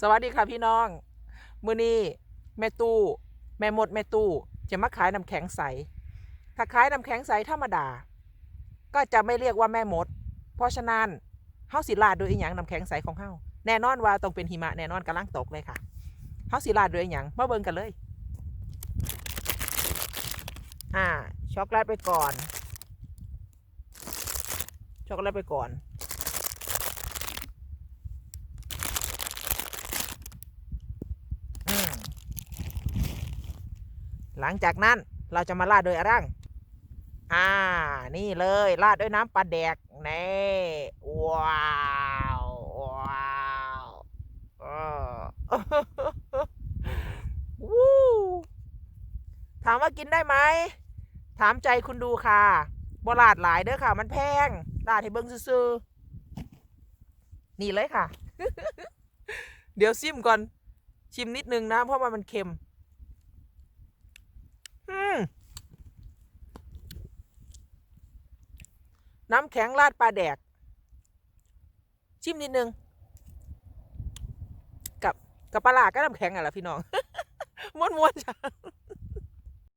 สวัสดีค่ะพี่น้อง มือนี้แม่ตู้ แม่มดแม่ตู้ จะมาขายน้ำแข็งใส ถ้าขายน้ำแข็งใสธรรมดา ก็จะไม่เรียกว่าแม่มด เพราะฉะนั้นเฮาสิลาดด้วยอีหยังน้ำแข็งใสของเฮาแน่นอนว่าต้องเป็นหิมะแน่นอนกำลังตกเลยค่ะเฮาสิลาดด้วยอีหยังมาเบิ่งกันเลย อ่าช็อกโกแลตไปก่อนช็อกโกแลตไปก่อน อืม หลังจากนั้นเราจะมาราดโดยอะไรงอ่า นี่เลยราดด้วยน้ำปลาแดกนี่ว้าวว้าววู้ถามว่ากินได้ไหม ถามใจคุณดูค่ะบลาดหลายเด้อค่ะ มันแพงลาดให้เบิ้งซื่อนี่เลยค่ะ เดี๋ยวซิมก่อน ชิมนิดนึงนะ เพราะว่ามันเค็ม อืม น้ำแข็งราดปลาแดก ชิมนิดนึง กับกับปลาหลาก็น้ำแข็งอะล่ะพี่น้องม้วนๆจ้ะ